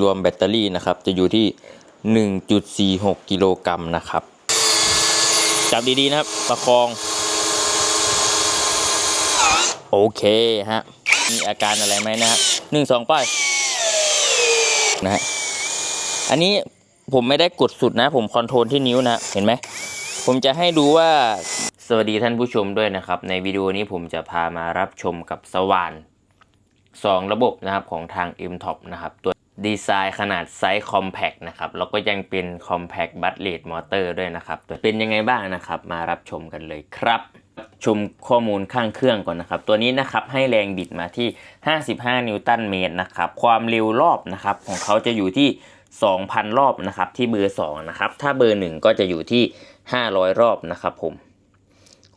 รวมแบตเตอรี่นะครับ จะอยู่ที่ 1.46 กิโลกรัมนะครับ จับดี ๆ นะครับ ประคอง โอเคฮะ มีอาการอะไรไหมนะฮะหนึ่งสองป้ายนะฮะ อันนี้ผมไม่ได้กดสุดนะ ผมคอนโทรลที่นิ้วนะ เห็นไหม ผมจะให้ดูว่า สวัสดีท่านผู้ชมด้วยนะครับ ในวิดีโอนี้ผมจะพามารับชมกับสว่าน 2 ระบบนะครับของทาง m t o p นะครับตัว ดีไซน์ขนาดไซส์ Compact นะครับแล้วก็ยังเป็น Compact b u t l e t Motor ด้วยนะครับเป็นยังไงบ้างนะครับ มารับชมกันเลยครับ ชมข้อมูลข้างเครื่องก่อนนะครับ ตัวนี้นะครับให้แรงบิดมาที่ 55 นิวตันเมตรนะครับ ความเร็วรอบนะครับของเขาจะอยู่ที่ 2,000 รอบนะครับที่เบอร์2นะครับถ้าเบอร์ 1 ก็จะอยู่ที่ 500 รอบนะครับผม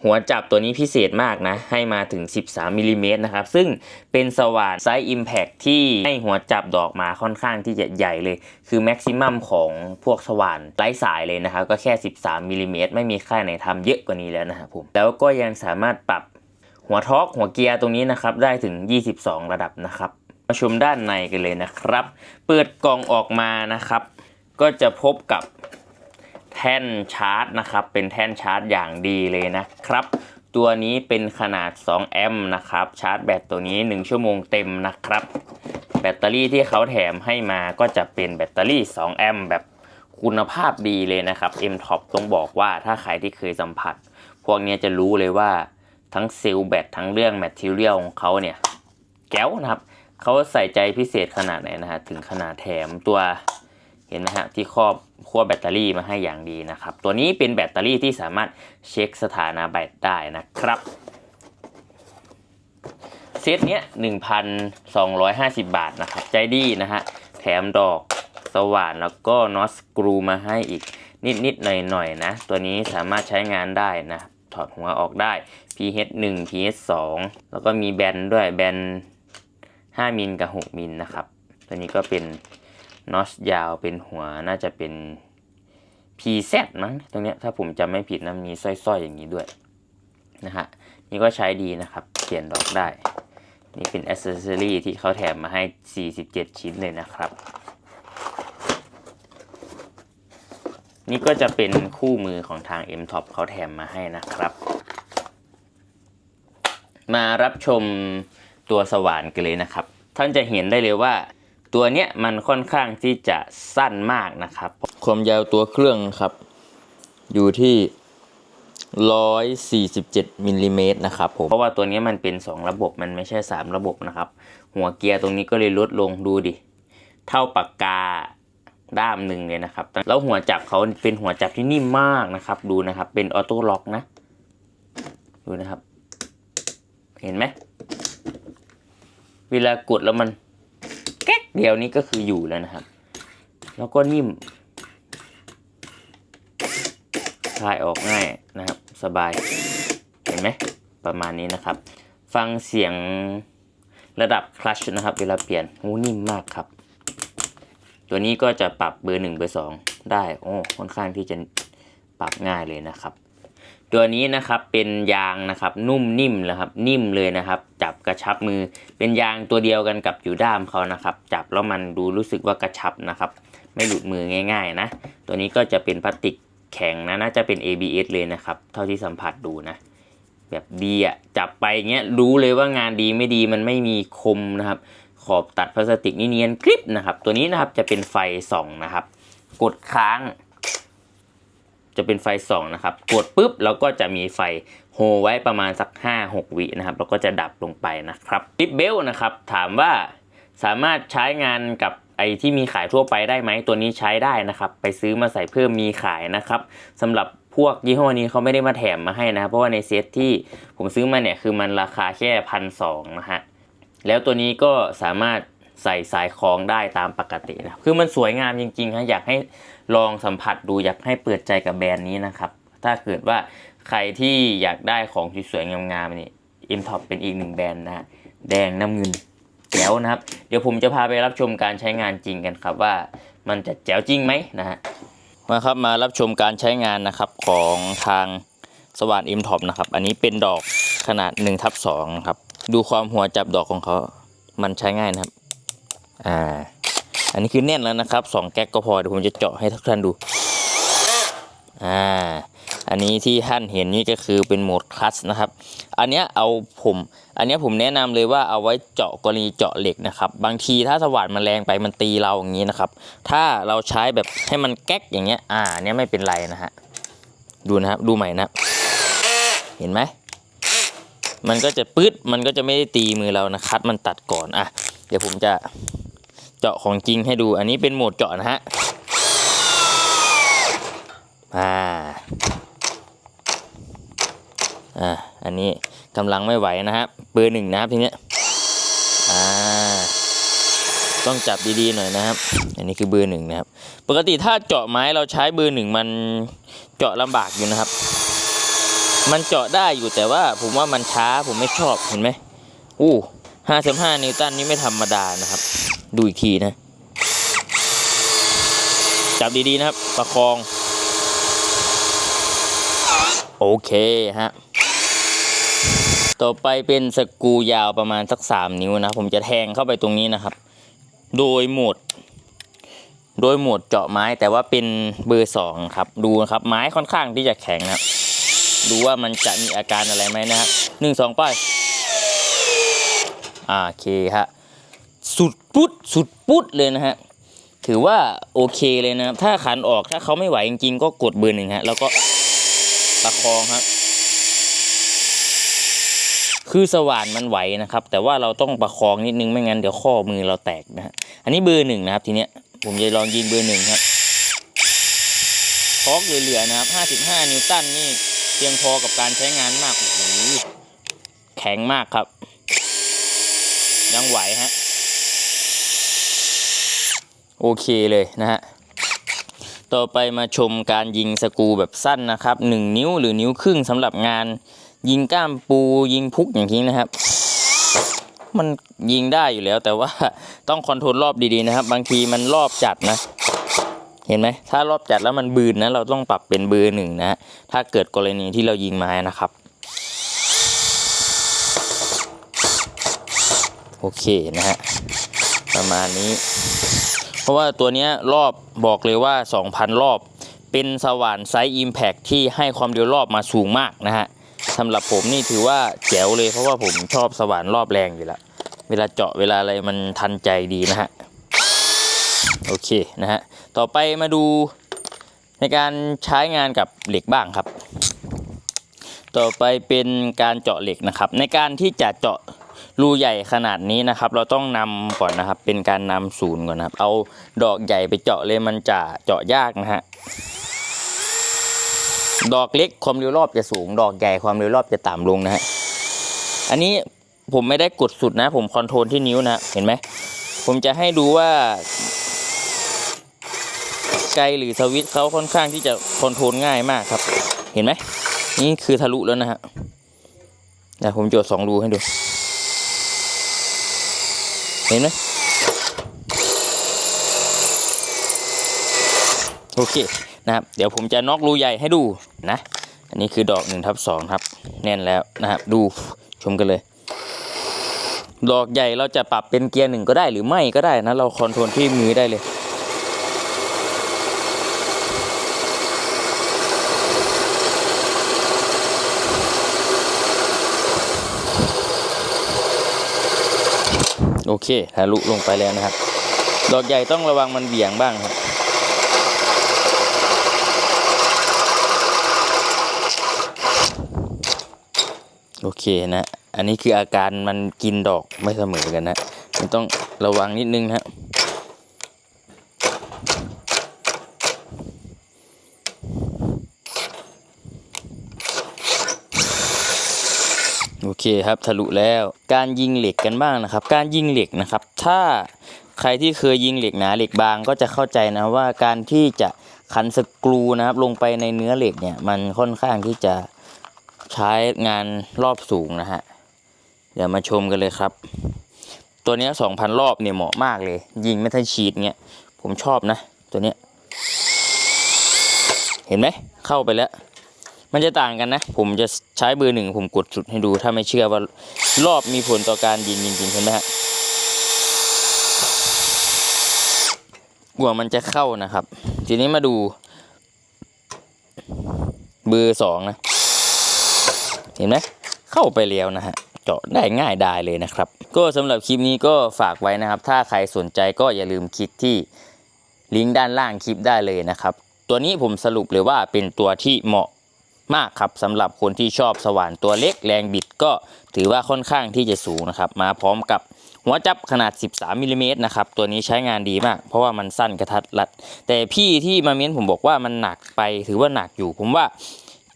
หัวจับตัวนี้พิเศษมากนะ ให้มาถึง 13มิลลิเมตรนะครับ ซึ่งเป็นสว่านไซส์ Impact ที่ให้หัวจับดอกมาค่อนข้างที่จะใหญ่เลย คือแม็กซิมัมของพวกสว่านไร้สายเลยนะครับ ก็แค่ 13มิลลิเมตรไม่มีค่ายไหนทำเยอะกว่านี้แล้วนะครับผม แล้วก็ยังสามารถปรับหัวท็อกหัวเกียร์ตรงนี้นะครับ ได้ถึง 22 ระดับนะครับ มาชมด้านในกันเลยนะครับ เปิดกล่องออกมานะครับ ก็จะพบกับ แท่นชาร์จนะครับ เป็นแท่นชาร์จอย่างดีเลยนะครับ ตัวนี้เป็นขนาด 2 แอมป์นะครับ ชาร์จแบตตัวนี้ 1 ชั่วโมงเต็มนะครับ แบตเตอรี่ที่เขาแถมให้มาก็จะเป็นแบตเตอรี่ 2 แอมป์แบบคุณภาพดีเลยนะครับ M Top ต้องบอกว่าถ้าใครที่เคยสัมผัส พวกนี้จะรู้เลยว่าทั้งเซลล์แบตทั้งเรื่องแมทเทียลของเขาเนี่ยแก้วนะครับเขาใส่ใจพิเศษขนาดไหนนะฮะถึงขนาดแถมตัว เห็นไหมฮะที่ครอบขั้วแบตเตอรี่มาให้อย่างดีนะครับ ตัวนี้เป็นแบตเตอรี่ที่สามารถเช็คสถานะแบตได้นะครับเซตเนี้ย1,250 บาทนะครับ ใจดีนะฮะแถมดอกสว่านแล้วก็น็อตสกรูมาให้อีกนิดนิดๆหน่อยหน่อยนะ ตัวนี้สามารถใช้งานได้นะ ถอดหัวออกได้ pH 1 pH 2 แล้วก็มีแบนด้วยแบน 5มิลกับ 6มิลนะครับ ตัวนี้ก็เป็น น็อตยาวเป็นหัวน่าจะเป็น PZ มั้งตรงเนี้ยถ้าผมจำไม่ผิดนะมีสร้อยๆอย่างนี้ด้วยนะฮะนี่ก็ใช้ดีนะครับเปลี่ยนดอกได้ นี่เป็นอ c เซ s ซอรี่ที่เขาแถมมาให้ 47 ชิ้นเลยนะครับ นี่ก็จะเป็นคู่มือของทาง M Top เขาแถมมาให้นะครับ มารับชมตัวสว่านกันเลยนะครับ ท่านจะเห็นได้เลยว่า ตัวเนี้ยมันค่อนข้างที่จะสั้นมากนะครับ ความยาวตัวเครื่องครับ อยู่ที่ 147มิลลิเมตรนะครับผม เพราะว่าตัวนี้มันเป็น 2 ระบบมันไม่ใช่ 3 ระบบนะครับ หัวเกียร์ตรงนี้ก็เลยลดลงดูดิ เท่าปากกาด้ามหนึ่งเลยนะครับ แล้วหัวจับเขาเป็นหัวจับที่นิ่มมากนะครับ ดูนะครับ เป็นออโต้ล็อกนะ ดูนะครับ เห็นไหม เวลากดแล้วมัน เดียวนี้ก็คืออยู่แล้วนะครับ แล้วก็นิ่มคลายออกง่ายนะครับ สบาย เห็นไหมประมาณนี้นะครับ ฟังเสียงระดับคลัชนะครับ เวลาเปลี่ยนหูนิ่มมากครับ ตัวนี้ก็จะปรับเบอร์หนึ่งเบอร์สองได้ โอ้ค่อนข้างที่จะปรับง่ายเลยนะครับ ตัวนี้นะครับเป็นยางนะครับนุ่มนิ่มนะครับนิ่มเลยนะครับ จับกระชับมือ เป็นยางตัวเดียวกันกับอยู่ด้ามเขานะครับ จับแล้วมันดูรู้สึกว่ากระชับนะครับ ไม่หลุดมือง่าย ๆ นะ ตัวนี้ก็จะเป็นพลาสติกแข็งนะน่าจะเป็น ABS เลยนะครับ เท่าที่สัมผัสดูนะแบบดีอะจับไปเงี้ยรู้เลยว่างานดีไม่ดีมันไม่มีคมนะครับ ขอบตัดพลาสติกนี่เนียนกริบนะครับ ตัวนี้นะครับจะเป็นไฟส่องนะครับ กดค้าง จะเป็นไฟส่องนะครับ กดปุ๊บแล้วก็จะมีไฟโฮไว้ประมาณสัก 5-6 วินะครับแล้วก็จะดับลงไปนะครับลิปเบลนะครับถามว่าสามารถใช้งานกับไอที่มีขายทั่วไปได้ไหมตัวนี้ใช้ได้นะครับ ไปซื้อมาใส่เพิ่มมีขายนะครับสำหรับพวกยี่ห้อนี้เขาไม่ได้มาแถมมาให้นะ เพราะว่าในเซตที่ผมซื้อมาเนี่ยคือมันราคาแค่พันสองนะฮะแล้วตัวนี้ก็สามารถใส่สายคล้องได้ตามปกตินะค,คือมันสวยงามจริงๆฮะอยากให้ ลองสัมผัสดูอยากให้เปิดใจกับแบรนด์นี้นะครับ ถ้าเกิดว่าใครที่อยากได้ของสวยๆงามๆนี่ M Top เป็นอีกหนึ่งแบรนด์นะแดงน้ำเงินแจ๋วนะครับ เดี๋ยวผมจะพาไปรับชมการใช้งานจริงกันครับว่ามันจะแจ๋วจริงไหมนะฮะมาครับมารับชมการใช้งานนะครับของทางสว่าน M Top นะครับ อันนี้เป็นดอกขนาด1ทับ2ครับ ดูความหัวจับดอกของเขา มันใช้ง่ายนะครับ อ่า อันนี้คือแน่นแล้วนะครับสองแก๊กก็พอเดี๋ยวผมจะเจาะให้ทุกท่านดูอ่าอันนี้ที่ท่านเห็นนี่ก็คือเป็นโหมดคลัสนะครับ อันเนี้ยเอาผม อันเนี้ยผมแนะนำเลยว่าเอาไว้เจาะกรณีเจาะเหล็กนะครับ บางทีถ้าสว่านมันแรงไปมันตีเราอย่างนี้นะครับ ถ้าเราใช้แบบให้มันแก๊กอย่างเงี้ย อ่าเนี้ยไม่เป็นไรนะฮะ ดูนะครับ ดูใหม่นะ เห็นไหม มันก็จะปื๊ด มันก็จะไม่ได้ตีมือเรานะคัดมันตัดก่อน อะ เดี๋ยวผมจะ จาะของจริงให้ดู อันนี้เป็นโหมดเจาะนะฮะอ่าอ่าอันนี้กำลังไม่ไหวนะฮะเบอร์หนึ่งนะครับทีเนี้ยอ่าต้องจับดีๆหน่อยนะครับ อันนี้คือเบอร์หนึ่งนะครับ ปกติถ้าเจาะไม้เราใช้เบอร์หนึ่งมันเจาะลำบากอยู่นะครับ มันเจาะได้อยู่แต่ว่าผมว่ามันช้าผมไม่ชอบเห็นไหมอู้ห้าสิบห้านิวตันนี่ไม่ธรรมดานะครับ ดูอีกทีนะ จับดีๆนะครับ ประคอง โอเคฮะ ต่อไปเป็นสกูยาวประมาณสักสามนิ้วนะ ผมจะแทงเข้าไปตรงนี้นะครับ โดยโหมด โดยโหมดเจาะไม้แต่ว่าเป็นเบอร์สองครับ ดูนะครับ ไม้ค่อนข้างที่จะแข็งนะครับ ดูว่ามันจะมีอาการอะไรไหมนะครับหนึ่งสองป้ายโอเคฮะ สุดปุ๊ดสุดปุ๊ดเลยนะฮะถือว่าโอเคเลยนะถ้าขันออกถ้าเขาไม่ไหวจริงๆก็กดเบอร์หนึ่งฮะแล้วก็ประคองครับคือสว่านมันไหวนะครับ แต่ว่าเราต้องประคองนิดนึงไม่งั้นเดี๋ยวข้อมือเราแตกนะฮะอันนี้เบอร์หนึ่งนะครับทีเนี้ยผมจะลองยิงเบอร์หนึ่งครับทอกเหลือๆนะครับ 55 นิวตันนี่เพียงพอกับการใช้งานมากโอ้โหแข็งมากครับ ยังไหวฮะ โอเคเลยนะฮะ ต่อไปมาชมการยิงสกูแบบสั้นนะครับ 1 นิ้วหรือนิ้วครึ่งสำหรับงานยิงก้ามปูยิงพุกอย่างนี้นะครับ มันยิงได้อยู่แล้ว แต่ว่าต้องคอนโทรลรอบดีๆนะครับ บางทีมันรอบจัดนะ เห็นไหมถ้ารอบจัดแล้วมันบืนนะเราต้องปรับเป็นเบอร์หนึ่งนะฮะถ้าเกิดกรณีที่เรายิงไม้นะครับโอเคนะฮะประมาณนี้ เพราะว่าตัวนี้รอบบอกเลยว่า 2,000 รอบ เป็นสว่านไซส์ Impact ที่ให้ความเร็วรอบมาสูงมากนะฮะสำหรับผมนี่ถือว่าแจ๋วเลยเพราะว่าผมชอบสว่านรอบแรงอยู่แล้วเวลาเจาะเวลาอะไรมันทันใจดีนะฮะโอเคนะฮะต่อไปมาดูในการใช้งานกับเหล็กบ้างครับ ต่อไปเป็นการเจาะเหล็กนะครับ ในการที่จะเจาะ รูใหญ่ขนาดนี้นะครับ เราต้องนำก่อนนะครับ เป็นการนำศูนย์ก่อนนะครับ เอาดอกใหญ่ไปเจาะเลยมันจะเจาะยากนะฮะดอกเล็กความเร็วรอบจะสูง ดอกใหญ่ความเร็วรอบจะต่ำลงนะฮะอันนี้ผมไม่ได้กดสุดนะ ผมคอนโทรลที่นิ้วนะเห็นไหมผมจะให้ดูว่าไกลหรือสวิตช์เขาค่อนข้างที่จะคอนโทรลง่ายมากครับ เห็นไหมนี่คือทะลุแล้วนะฮะเดี๋ยวผมโจทย์สองรูให้ดู เห็นไหมโอเคนะครับ เดี๋ยวผมจะน็อกรูใหญ่ให้ดูนะ อันนี้คือดอกหนึ่งทับสองครับ แน่นแล้วนะครับ ดูชมกันเลย ดอกใหญ่เราจะปรับเป็นเกียร์หนึ่งก็ได้หรือไม่ก็ได้นะ เราคอนโทรลที่มือได้เลย โอเคทะลุลงไปแล้วนะครับ ดอกใหญ่ต้องระวังมันเบี่ยงบ้างครับโอเคนะ อันนี้คืออาการมันกินดอกไม่เสมอกันนะ มันต้องระวังนิดนึงนะโอเคครับทะลุแล้ว การยิงเหล็กกันบ้างนะครับ การยิงเหล็กนะครับ ถ้าใครที่เคยยิงเหล็กหนาเหล็กบางก็จะเข้าใจนะว่าการที่จะขันสกรูนะครับลงไปในเนื้อเหล็กเนี่ยมันค่อนข้างที่จะใช้งานรอบสูงนะฮะเดี๋ยวมาชมกันเลยครับ ตัวนี้สองพันรอบเนี่ยเหมาะมากเลย ยิงไม่ทันฉีดเงี้ยผมชอบนะ ตัวนี้ เห็นไหมเข้าไปแล้ว มันจะต่างกันนะ ผมจะใช้เบอร์หนึ่งผมกดสุดให้ดู ถ้าไม่เชื่อว่ารอบมีผลต่อการยิงจริงๆเห็นไหมฮะกว่ามันจะเข้านะครับ ทีนี้มาดู เบอร์สองนะ เห็นไหมเข้าไปแล้วนะฮะเจาะได้ง่ายได้เลยนะครับ ก็สำหรับคลิปนี้ก็ฝากไว้นะครับ ถ้าใครสนใจก็อย่าลืมคลิกที่ลิงก์ด้านล่างคลิปได้เลยนะครับ ตัวนี้ผมสรุปเลยว่าเป็นตัวที่เหมาะ มากครับสำหรับคนที่ชอบสว่านตัวเล็กแรงบิดก็ถือว่าค่อนข้างที่จะสูงนะครับ มาพร้อมกับหัวจับขนาด 13มิลลิเมตรนะครับ ตัวนี้ใช้งานดีมาก เพราะว่ามันสั้นกระทัดรัด แต่พี่ที่มาเม้นผมบอกว่ามันหนักไปถือว่าหนักอยู่ ผมว่า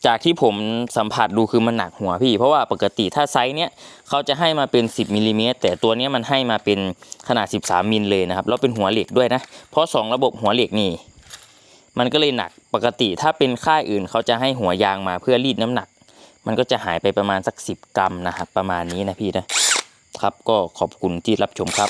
จากที่ผมสัมผัสดูคือมันหนักหัวพี่ เพราะว่าปกติถ้าไซส์เนี้ยเขาจะให้มาเป็น 10มิลลิเมตรแต่ตัวนี้มันให้มาเป็นขนาด 13มิลเลยนะครับแล้วเป็นหัวเหล็กด้วยนะ เพราะ 2 ระบบหัวเหล็กนี่ มันก็เลยหนักปกติถ้าเป็นค่ายอื่นเขาจะให้หัวยางมาเพื่อรีดน้ำหนัก มันก็จะหายไปประมาณสัก 10 กรัมนะครับ ประมาณนี้นะพี่นะครับ ก็ขอบคุณที่รับชมครับ